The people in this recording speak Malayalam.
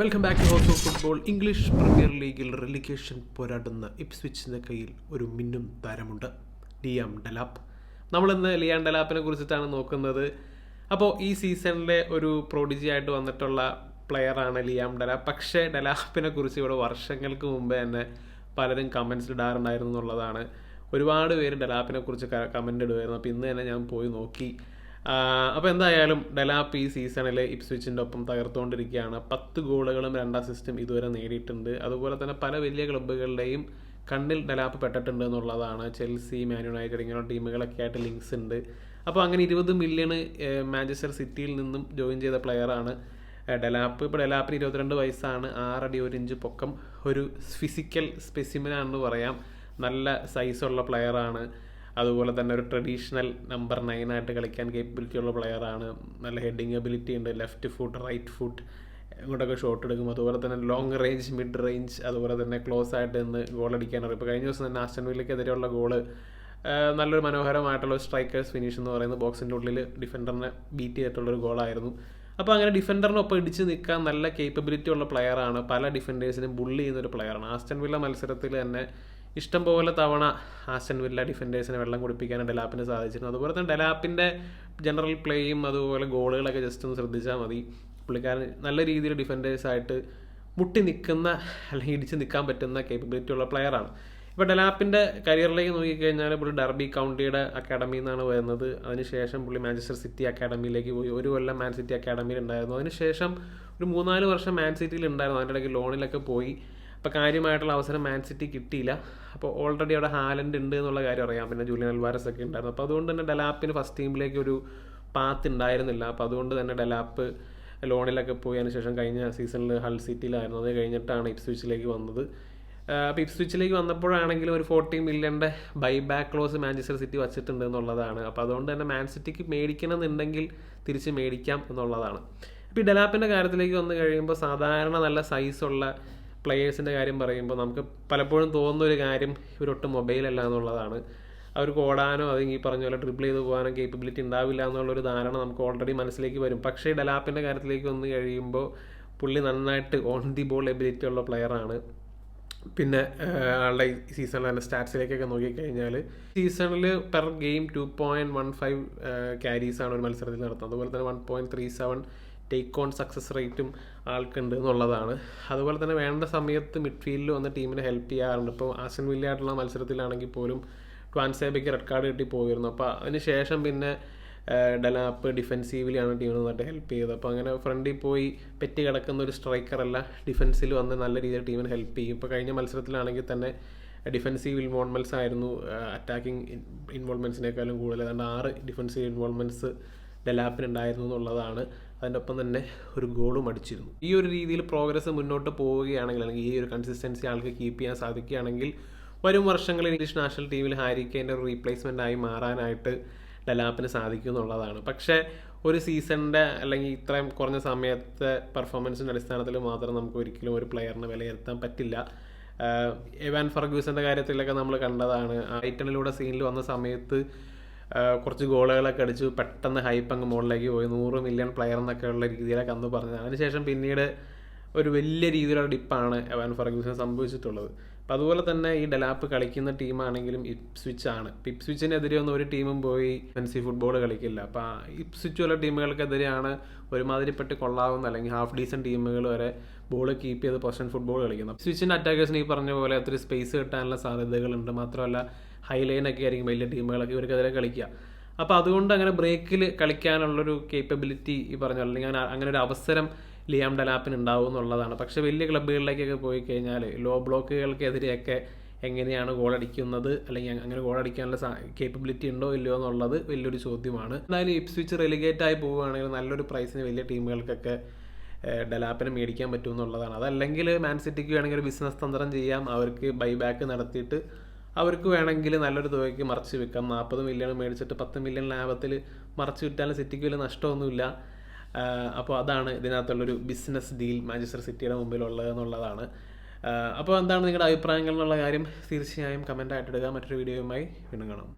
Welcome back to house of football English premier ലീഗിൽ റിലിഗേഷൻ പോരാടുന്ന ഇപ്സ്വിച്ചിന്റെ കയ്യിൽ ഒരു മിന്നും താരമുണ്ട്. ലിയാം ഡലാപ്പ് നമ്മളിന്ന് ലിയാം ഡലാപ്പിനെ കുറിച്ചിട്ടാണ് നോക്കുന്നത്. അപ്പോൾ ഈ സീസണിലെ ഒരു പ്രോഡിജി ആയിട്ട് വന്നിട്ടുള്ള പ്ലെയറാണ് ലിയാം ഡലാപ്പ് പക്ഷേ ഡലാപ്പിനെ കുറിച്ച് ഇവിടെ വർഷങ്ങൾക്ക് മുമ്പേ തന്നെ പലരും കമൻസ് ഇടാറുണ്ടായിരുന്നു എന്നുള്ളതാണ്. ഒരുപാട് പേര് ഡലാപ്പിനെ കുറിച്ച് കമന്റ് ഇടുമായിരുന്നു അപ്പോൾ ഇന്ന് തന്നെ ഞാൻ പോയി നോക്കി. അപ്പോൾ എന്തായാലും ഡെലാപ്പ് ഈ സീസണിൽ ഇപ്സ്വിച്ചിന്റെ ഒപ്പം തകർത്തുകൊണ്ടിരിക്കുകയാണ്. പത്ത് ഗോളുകളും രണ്ട് അസിസ്റ്റും ഇതുവരെ നേടിയിട്ടുണ്ട്. അതുപോലെ തന്നെ പല വലിയ ക്ലബ്ബുകളുടെയും കണ്ണിൽ ഡെലാപ്പ് പെട്ടിട്ടുണ്ട് എന്നുള്ളതാണ്. ചെൽസി മാൻ യുണൈറ്റഡ് ഇങ്ങനെയുള്ള ടീമുകളൊക്കെ ആയിട്ട് ലിങ്ക്സ് ഉണ്ട്. അപ്പോൾ അങ്ങനെ ഇരുപത് മില്യണ് മാഞ്ചസ്റ്റർ സിറ്റിയിൽ നിന്നും ജോയിൻ ചെയ്ത പ്ലെയറാണ് ഡെലാപ്പ്. ഇപ്പോൾ ഡെലാപ്പിന് ഇരുപത്തിരണ്ട് വയസ്സാണ്. ആറടി ഒരു ഇഞ്ച് പൊക്കം. ഒരു ഫിസിക്കൽ സ്പെസിമിനാണെന്ന് പറയാം. നല്ല സൈസുള്ള പ്ലെയറാണ് അതുപോലെ തന്നെ ഒരു ട്രഡീഷണൽ നമ്പർ നയൻ ആയിട്ട് കളിക്കാൻ കേപ്പബിലിറ്റി ഉള്ള പ്ലെയറാണ് നല്ല ഹെഡിങ് എബിലിറ്റി ഉണ്ട്. ലെഫ്റ്റ് ഫുട്ട് റൈറ്റ് ഫുട്ട് ഇങ്ങോട്ടൊക്കെ ഷോട്ട് എടുക്കും. അതുപോലെ തന്നെ ലോങ് റേഞ്ച് മിഡ് റേഞ്ച് അതുപോലെ തന്നെ ക്ലോസ് ആയിട്ട് നിന്ന് ഗോൾ അടിക്കാനറിയും ഇപ്പോൾ കഴിഞ്ഞ ദിവസം തന്നെ ആസ്റ്റൺ വില്ലയ്ക്കെതിരെയുള്ള ഗോൾ നല്ലൊരു മനോഹരമായിട്ടുള്ള സ്ട്രൈക്കേഴ്സ് ഫിനിഷ് എന്ന് പറയുന്നത് ബോക്സിന്റെ ഉള്ളിൽ ഡിഫൻഡറിനെ ബീറ്റ് ചെയ്തിട്ടുള്ളൊരു ഗോളായിരുന്നു അപ്പോൾ അങ്ങനെ ഡിഫൻഡറിനൊപ്പം ഇടിച്ച് നിൽക്കാൻ നല്ല കേപ്പബിലിറ്റി ഉള്ള പ്ലെയറാണ് പല ഡിഫൻഡേഴ്സിനും ബുള്ളി ചെയ്യുന്ന ഒരു പ്ലെയറാണ് ആസ്റ്റൻ വില്ല മത്സരത്തിൽ തന്നെ ഇഷ്ടം പോലെ തവണ ആസ്റ്റൻ വില്ല ഡിഫൻഡേഴ്സിനെ വെള്ളം കുടിപ്പിക്കാൻ ഡെലാപ്പിന് സാധിച്ചിരുന്നു. അതുപോലെ തന്നെ ഡെലാപ്പിന്റെ ജനറൽ പ്ലേയും അതുപോലെ ഗോളുകളൊക്കെ ജസ്റ്റ് ഒന്ന് ശ്രദ്ധിച്ചാൽ മതി. പുള്ളിക്കാരൻ നല്ല രീതിയിൽ ഡിഫൻഡേഴ്സായിട്ട് മുട്ടി നിൽക്കുന്ന അല്ലെങ്കിൽ ഇടിച്ച് നിൽക്കാൻ പറ്റുന്ന കേപ്പബിലിറ്റി ഉള്ള പ്ലെയറാണ് ഇപ്പോൾ ഡെലാപ്പിന്റെ കരിയറിലേക്ക് നോക്കിക്കഴിഞ്ഞാൽ പുള്ളി ഡർബി കൗണ്ടിയുടെ അക്കാഡമിയിൽ നിന്നാണ് വരുന്നത്. അതിനുശേഷം പുള്ളി മാഞ്ചസ്റ്റർ സിറ്റി അക്കാഡമിയിലേക്ക് പോയി. ഒരു കൊല്ലം മാൻ സിറ്റി അക്കാഡമിയിൽ ഉണ്ടായിരുന്നു അതിനുശേഷം ഒരു മൂന്നാൽ വർഷം മാൻ സിറ്റിയിൽ ഉണ്ടായിരുന്നു അതിന്റെ ഇടയ്ക്ക് ലോണിലൊക്കെ പോയി. അപ്പോൾ കാര്യമായിട്ടുള്ള അവസരം മാൻ സിറ്റി കിട്ടിയില്ല. അപ്പോൾ ഓൾറെഡി അവിടെ ഹാലൻഡ് ഉണ്ട് എന്നുള്ള കാര്യം അറിയാം. പിന്നെ ജൂലിയൻ അൽവാരസ് ഒക്കെ ഉണ്ടായിരുന്നു. അപ്പോൾ അതുകൊണ്ട് തന്നെ ഡെലാപ്പിന് ഫസ്റ്റ് ടീമിലേക്ക് ഒരു പാത്ത് ഉണ്ടായിരുന്നില്ല. അപ്പോൾ അതുകൊണ്ട് തന്നെ ഡെലാപ്പ് ലോണിലൊക്കെ പോയി. അതിന് ശേഷം കഴിഞ്ഞ സീസണിൽ ഹൾ സിറ്റിയിലായിരുന്നു അത് കഴിഞ്ഞിട്ടാണ് ഇപ്സ്വിച്ചിലേക്ക് വന്നത്. അപ്പോൾ ഇപ്സ്വിച്ചിലേക്ക് വന്നപ്പോഴാണെങ്കിലും ഒരു forty മില്യന്റെ buy back clause Manchester City വച്ചിട്ടുണ്ട് എന്നുള്ളതാണ്. അപ്പോൾ അതുകൊണ്ട് തന്നെ മാൻ സിറ്റിക്ക് മേടിക്കണം എന്നുണ്ടെങ്കിൽ തിരിച്ച് മേടിക്കാം എന്നുള്ളതാണ്. അപ്പോൾ ഈ ഡെലാപ്പിന്റെ കാര്യത്തിലേക്ക് വന്നു കഴിയുമ്പോൾ സാധാരണ നല്ല സൈസുള്ള പ്ലെയേഴ്സിന്റെ കാര്യം പറയുമ്പോൾ നമുക്ക് പലപ്പോഴും തോന്നുന്ന ഒരു കാര്യം ഇവരൊട്ടും മൊബൈലല്ല എന്നുള്ളതാണ്. അവർക്ക് ഓടാനോ അല്ലെങ്കിൽ ഈ പറഞ്ഞ പോലെ ട്രിപ്പിൾ ചെയ്ത് പോകാനോ കേപ്പബിലിറ്റി ഉണ്ടാവില്ല എന്നുള്ളൊരു ധാരണ നമുക്ക് ഓൾറെഡി മനസ്സിലേക്ക് വരും. പക്ഷേ ഡലാപ്പിന്റെ കാര്യത്തിലേക്ക് വന്ന് കഴിയുമ്പോൾ പുള്ളി നന്നായിട്ട് ഓൺ ദി ബോൾ എബിലിറ്റി ഉള്ള പ്ലെയറാണ് പിന്നെ ആളുടെ സീസണിൽ തന്നെ സ്റ്റാറ്റ്സിലേക്കൊക്കെ നോക്കിക്കഴിഞ്ഞാൽ സീസണിൽ per game two point one five ക്യാരീസാണ് ഒരു മത്സരത്തിൽ നടത്തുന്നത്. അതുപോലെ തന്നെ one point three seven take on success റേറ്റും ആൾക്കുണ്ട് എന്നുള്ളതാണ്. അതുപോലെ തന്നെ വേണ്ട സമയത്ത് മിഡ്ഫീൽഡിൽ വന്ന് ടീമിനെ ഹെൽപ്പ് ചെയ്യാറുണ്ട്. ഇപ്പോൾ ആസൻ വില്ലയായിട്ടുള്ള മത്സരത്തിലാണെങ്കിൽ പോലും ട്വാൻസേബയ്ക്ക് റെഡ് കാർഡ് കിട്ടി പോയിരുന്നു. അപ്പോൾ അതിന് ശേഷം പിന്നെ ഡലാപ്പ് ഡിഫെൻസീവിലാണ് ടീമിന് നന്നായിട്ട് ഹെൽപ്പ് ചെയ്തത്. അപ്പോൾ അങ്ങനെ ഫ്രണ്ടിൽ പോയി പെറ്റി കിടക്കുന്ന ഒരു സ്ട്രൈക്കറല്ല ഡിഫെൻസിൽ വന്ന് നല്ല രീതിയിൽ ടീമിന് ഹെൽപ്പ് ചെയ്യും. ഇപ്പോൾ കഴിഞ്ഞ മത്സരത്തിലാണെങ്കിൽ തന്നെ ഡിഫെൻസീവ് ഇൻവോൾവ്മെന്റ്സ് ആയിരുന്നു. അറ്റാക്കിംഗ് ഇൻവോൾവ്മെന്റ്സിനേക്കാളും കൂടുതൽ. അതുകൊണ്ട് ആറ് ഡിഫെൻസീവ് ഇൻവോൾവ്മെന്റ്സ് ഡെലാപ്പിന് ഉണ്ടായിരുന്നു എന്നുള്ളതാണ് ഒപ്പം തന്നെ ഒരു ഗോളും അടിച്ചിരുന്നു. ഈ ഒരു രീതിയിൽ പ്രോഗ്രസ് മുന്നോട്ട് പോവുകയാണെങ്കിൽ അല്ലെങ്കിൽ ഈ ഒരു കൺസിസ്റ്റൻസി ആൾക്ക് കീപ്പ് ചെയ്യാൻ സാധിക്കുകയാണെങ്കിൽ വരും വർഷങ്ങളിൽ ഇംഗ്ലീഷ് നാഷണൽ ടീമിൽ ഹാരിക്കേന്റെ ഒരു റീപ്ലേസ്മെന്റ് ആയി മാറാനായിട്ട് ഡെലാപ്പിന് സാധിക്കും എന്നുള്ളതാണ്. പക്ഷേ ഒരു സീസണിന്റെ അല്ലെങ്കിൽ ഇത്രയും കുറഞ്ഞ സമയത്തെ പെർഫോമൻസിന്റെ അടിസ്ഥാനത്തിൽ മാത്രം നമുക്ക് ഒരിക്കലും ഒരു പ്ലെയറിനെ വിലയിരുത്താൻ പറ്റില്ല. എവാൻ ഫർഗ്യൂസിന്റെ കാര്യത്തിലൊക്കെ നമ്മൾ കണ്ടതാണ്. ഐറ്റണിലൂടെ സീനിൽ വന്ന സമയത്ത് കുറച്ച് ഗോളുകളൊക്കെ അടിച്ചു പെട്ടെന്ന് ഹൈപ്പ് അങ്ങ് മുകളിലേക്ക് പോയി. നൂറ് മില്യൺ പ്ലെയർ എന്നൊക്കെ ഉള്ള രീതിയിലൊക്കെ അന്ന് പറഞ്ഞത്. അതിനുശേഷം പിന്നീട് ഒരു വലിയ രീതിയിലുള്ള ഡിപ്പാണ് എവൻ ഫർഗ്യൂസിന് സംഭവിച്ചിട്ടുള്ളത്. അപ്പം അതുപോലെ തന്നെ ഈ ഡലാപ്പ് കളിക്കുന്ന ടീമാണെങ്കിലും ഇപ്സ്വിച്ച് ആണ്. ഇപ്പം സ്വിച്ചിനെതിരെ ഒന്നും ഒരു ടീമും പോയി ഫെൻസി ഫുട്ബോൾ കളിക്കില്ല. അപ്പം ഇപ്സ്വിച്ച് പോലെ ടീമുകൾക്കെതിരെയാണ് ഒരുമാതിരിപ്പെട്ട് കൊള്ളാവുന്ന അല്ലെങ്കിൽ ഹാഫ് ഡീസൺ ടീമുകൾ വരെ ബോൾ കീപ്പ് ചെയ്ത് പൊസിഷൻ ഫുട്ബോൾ കളിക്കുന്നത്. സ്വിച്ചിന്റെ അറ്റാക്കേഴ്സിന് ഈ പറഞ്ഞ പോലെ ഒത്തിരി സ്പേസ് കിട്ടാനുള്ള സാധ്യതകളുണ്ട്. മാത്രമല്ല ഹൈലൈനൊക്കെ ആയിരിക്കും വലിയ ടീമുകളൊക്കെ ഇവർക്കെതിരെ കളിക്കുക. അപ്പോൾ അതുകൊണ്ട് അങ്ങനെ ബ്രേക്കിൽ കളിക്കാനുള്ളൊരു കേപ്പബിലിറ്റി ഈ പറഞ്ഞ അല്ലെങ്കിൽ അങ്ങനെ അങ്ങനെ ഒരു അവസരം ലിയാം ഡലാപ്പിന് ഉണ്ടാവും എന്നുള്ളതാണ്. പക്ഷേ വലിയ ക്ലബ്ബുകളിലേക്കൊക്കെ പോയി കഴിഞ്ഞാൽ ലോ ബ്ലോക്കുകൾക്കെതിരെയൊക്കെ എങ്ങനെയാണ് ഗോൾ അടിക്കുന്നത് അല്ലെങ്കിൽ അങ്ങനെ ഗോൾ അടിക്കാനുള്ള കേപ്പബിലിറ്റി ഉണ്ടോ ഇല്ലയോ എന്നുള്ളത് വലിയൊരു ചോദ്യമാണ്. എന്നാലും ഇപ്സ്വിച്ച് റെലിഗേറ്റ് ആയി പോവുകയാണെങ്കിൽ നല്ലൊരു പ്രൈസിന് വലിയ ടീമുകൾക്കൊക്കെ ഡലാപ്പിനെ മേടിക്കാൻ പറ്റുമെന്നുള്ളതാണ് അതല്ലെങ്കിൽ മാൻ സിറ്റിക്ക് വേണമെങ്കിൽ ഒരു ബിസിനസ് തന്ത്രം ചെയ്യാം. അവർക്ക് ബൈ ബാക്ക് നടത്തിയിട്ട് അവർക്ക് വേണമെങ്കിൽ നല്ലൊരു തുകയ്ക്ക് മറച്ച് വിൽക്കാം. നാൽപ്പത് മില്യൺ മേടിച്ചിട്ട് പത്ത് മില്യൺ ലാഭത്തിൽ മറച്ച് വിറ്റാലും സിറ്റിക്ക് വലിയ നഷ്ടമൊന്നുമില്ല. അപ്പോൾ അതാണ് ഇതിനകത്തുള്ളൊരു ബിസിനസ് ഡീൽ മാഞ്ചസ്റ്റർ സിറ്റിയുടെ മുമ്പിലുള്ളത് എന്നുള്ളതാണ്. അപ്പോൾ എന്താണ് നിങ്ങളുടെ അഭിപ്രായങ്ങൾ എന്നുള്ള കാര്യം തീർച്ചയായും കമന്റായിട്ടിടുക മറ്റൊരു വീഡിയോയുമായി വീണ്ടും കാണാം